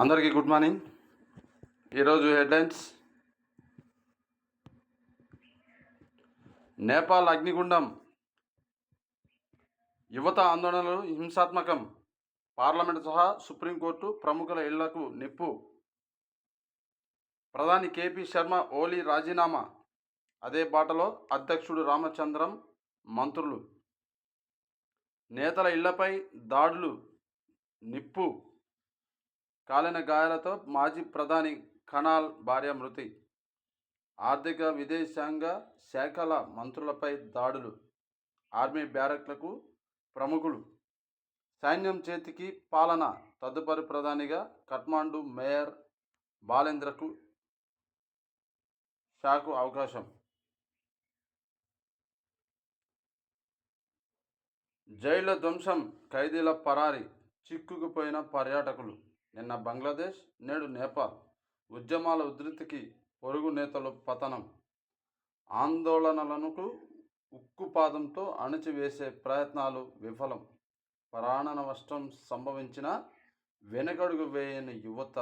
అందరికీ good morning. ఈరోజు headlines. Nepal అగ్నిగుండం. యువత ఆందోళనలు హింసాత్మకం. పార్లమెంట్ సహా సుప్రీంకోర్టు ప్రముఖుల ఇళ్ళకు నిప్పు. ప్రధాని కేపీ శర్మ ఓలీ రాజీనామా. అదే బాటలో అధ్యక్షుడు రామచంద్రం మంత్రులు. నేతల ఇళ్ళపై దాడులు. నిప్పు. కాలిన గాయాలతో మాజీ ప్రధాని కణాల్ భార్య మృతి. ఆర్థిక విదేశాంగ శాఖల మంత్రులపై దాడులు. ఆర్మీ బ్యారక్లకు ప్రముఖులు. సైన్యం చేతికి పాలన తదుపరి ప్రధానిగా కట్మాండు మేయర్ బాలేంద్రకు షాకు అవకాశం. జైళ్ళ ధ్వంసం ఖైదీల పరారి చిక్కుకుపోయిన పర్యాటకులు. నిన్న బంగ్లాదేశ్ నేడు నేపాల్ ఉద్యమాల ఉధృతికి పొరుగు నేతలు పతనం. ఆందోళనలకు ఉక్కుపాదంతో అణచివేసే ప్రయత్నాలు విఫలం. ప్రాణ నష్టం సంభవించిన వెనకడుగు వేయని యువత